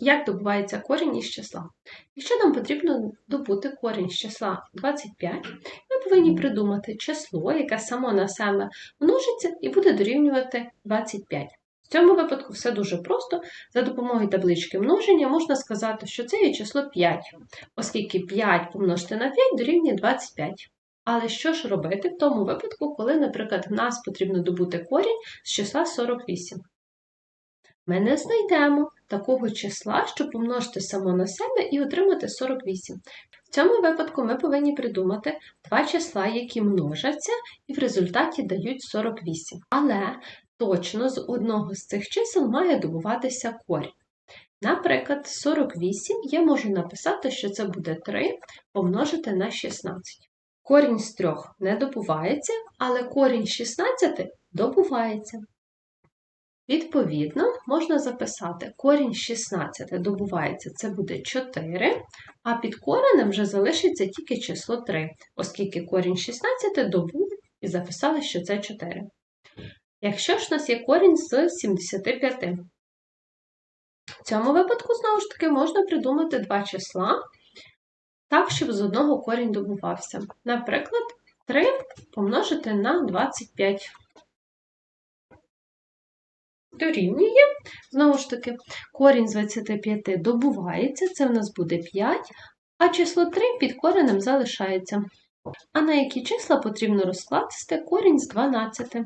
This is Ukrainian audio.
Як добувається корінь із числа? Якщо нам потрібно добути корінь з числа 25, ми повинні придумати число, яке само на себе множиться і буде дорівнювати 25. В цьому випадку все дуже просто. За допомогою таблички множення можна сказати, що це є число 5, оскільки 5 помножити на 5 дорівнює 25. Але що ж робити в тому випадку, коли, наприклад, в нас потрібно добути корінь з числа 48? Ми не знайдемо такого числа, щоб помножити само на себе і отримати 48. В цьому випадку ми повинні придумати два числа, які множаться, і в результаті дають 48. Але точно з одного з цих чисел має добуватися корінь. Наприклад, 48 я можу написати, що це буде 3 помножити на 16. Корінь з 3 не добувається, але корінь з 16 добувається. Відповідно, можна записати корінь 16 добувається, це буде 4, а під коренем вже залишиться тільки число 3, оскільки корінь 16 добув і записали, що це 4. Якщо ж у нас є корінь з 75, в цьому випадку, знову ж таки, можна придумати два числа так, щоб з одного корінь добувався. Наприклад, 3 помножити на 25 дорівнює, знову ж таки, корінь з 25 добувається, це в нас буде 5, а число 3 під коренем залишається. А на які числа потрібно розкласти корінь з 12?